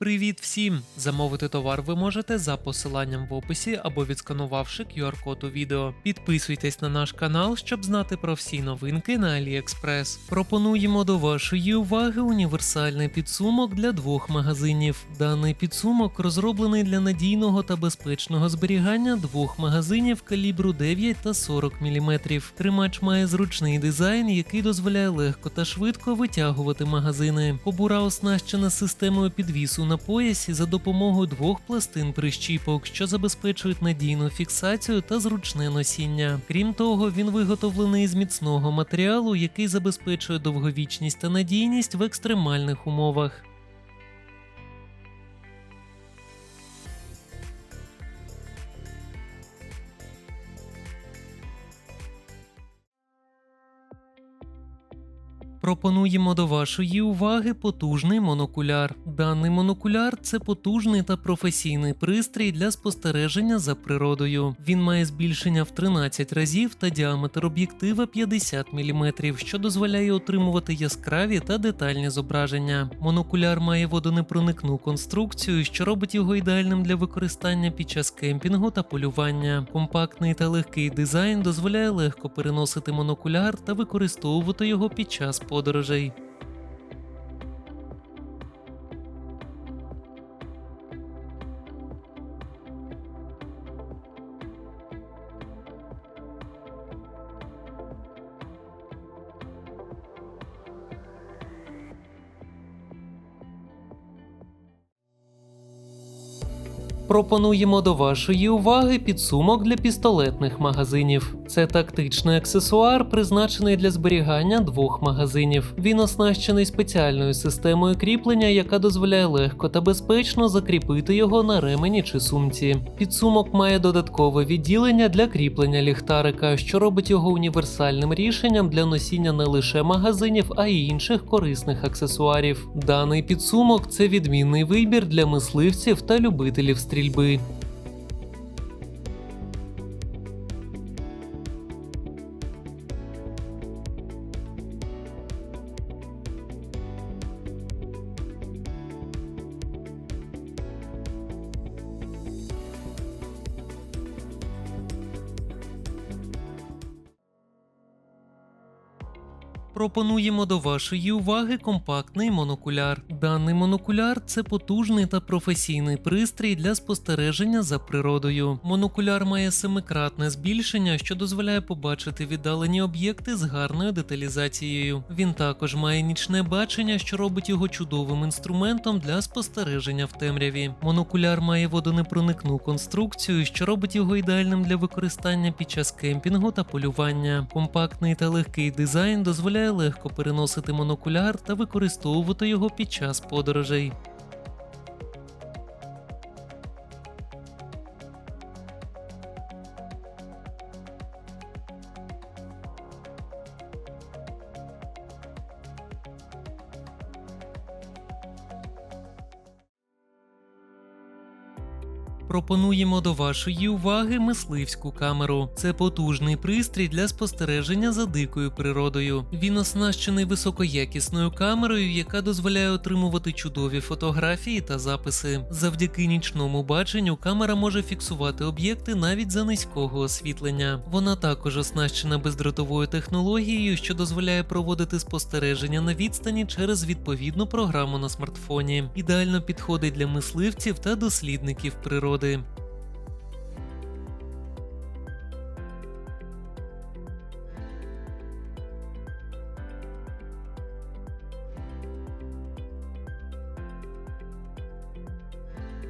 Привіт всім! Замовити товар ви можете за посиланням в описі або відсканувавши QR-код у відео. Підписуйтесь на наш канал, щоб знати про всі новинки на AliExpress. Пропонуємо до вашої уваги універсальний підсумок для двох магазинів. Даний підсумок розроблений для надійного та безпечного зберігання двох магазинів калібру 9 та 40 мм. Тримач має зручний дизайн, який дозволяє легко та швидко витягувати магазини. Кобура оснащена системою підвісу на поясі за допомогою двох пластин прищіпок, що забезпечують надійну фіксацію та зручне носіння. Крім того, він виготовлений з міцного матеріалу, який забезпечує довговічність та надійність в екстремальних умовах. Пропонуємо до вашої уваги потужний монокуляр. Даний монокуляр це потужний та професійний пристрій для спостереження за природою. Він має збільшення в 13 разів та діаметр об'єктива 50 мм, що дозволяє отримувати яскраві та детальні зображення. Монокуляр має водонепроникну конструкцію, що робить його ідеальним для використання під час кемпінгу та полювання. Компактний та легкий дизайн дозволяє легко переносити монокуляр та використовувати його під час подорожей. Пропонуємо до вашої уваги підсумок для пістолетних магазинів. Це тактичний аксесуар, призначений для зберігання двох магазинів. Він оснащений спеціальною системою кріплення, яка дозволяє легко та безпечно закріпити його на ремені чи сумці. Підсумок має додаткове відділення для кріплення ліхтарика, що робить його універсальним рішенням для носіння не лише магазинів, а й інших корисних аксесуарів. Даний підсумок це відмінний вибір для мисливців та любителів стрільби стрільби. Пропонуємо до вашої уваги компактний монокуляр. Даний монокуляр це потужний та професійний пристрій для спостереження за природою. Монокуляр має семикратне збільшення, що дозволяє побачити віддалені об'єкти з гарною деталізацією. Він також має нічне бачення, що робить його чудовим інструментом для спостереження в темряві. Монокуляр має водонепроникну конструкцію, що робить його ідеальним для використання під час кемпінгу та полювання. Компактний та легкий дизайн дозволяє легко переносити монокуляр та використовувати його під час подорожей. Пропонуємо до вашої уваги мисливську камеру. Це потужний пристрій для спостереження за дикою природою. Він оснащений високоякісною камерою, яка дозволяє отримувати чудові фотографії та записи. Завдяки нічному баченню камера може фіксувати об'єкти навіть за низького освітлення. Вона також оснащена бездротовою технологією, що дозволяє проводити спостереження на відстані через відповідну програму на смартфоні. Ідеально підходить для мисливців та дослідників природи води.